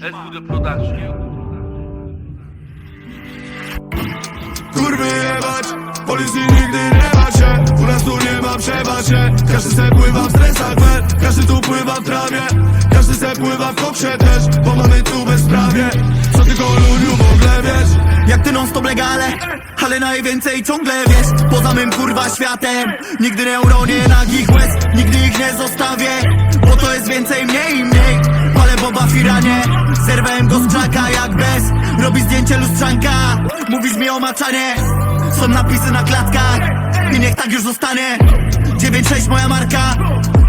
SWD Production. Kurwy jebać, policji nigdy nie macie. U nas tu nie ma przebacie. Każdy se pływa w stresach, man Każdy tu pływa w trawie. Każdy se pływa w koksie też Bo mamy tu bezprawie. Co ty goluniu w ogóle wiesz? Jak ty non stop legale Ale najwięcej ciągle wiesz. Poza mym kurwa światem. Nigdy nie uronię nagich łez Nigdy ich nie zostawię. Bo to jest Zerwałem go z krzaka jak bez. Robi zdjęcie lustrzanka. Mówisz mi o maczanie. Są napisy na klatkach. I niech tak już zostanie. 9-6 moja marka.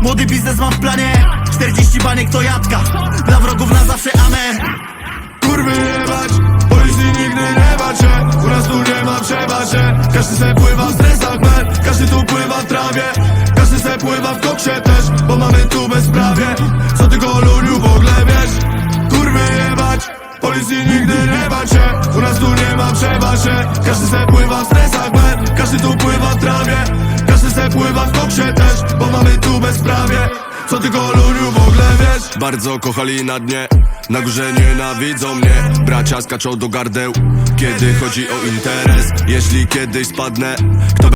Młody biznes mam w planie. 40 baniek to jadka Dla wrogów na zawsze amen. Kurwy jebać, policji nigdy nie macie U nas tu nie ma przebacie Każdy se pływa w stresach, man. Każdy tu pływa w trawie. Każdy se pływa w koksie też Bo mamy tu bezprawie nigdy nie macie U nas tu nie ma przebacie Każdy se pływa w stresach, man. Każdy tu pływa w trawie. Każdy se pływa w koksie też Bo mamy tu bezprawie. Co ty goluniu w ogóle wiesz? Bardzo kochali na dnie Na górze nienawidzą mnie. Bracia skaczą do gardeł Kiedy chodzi o interes. Jeśli kiedyś spadnę Kto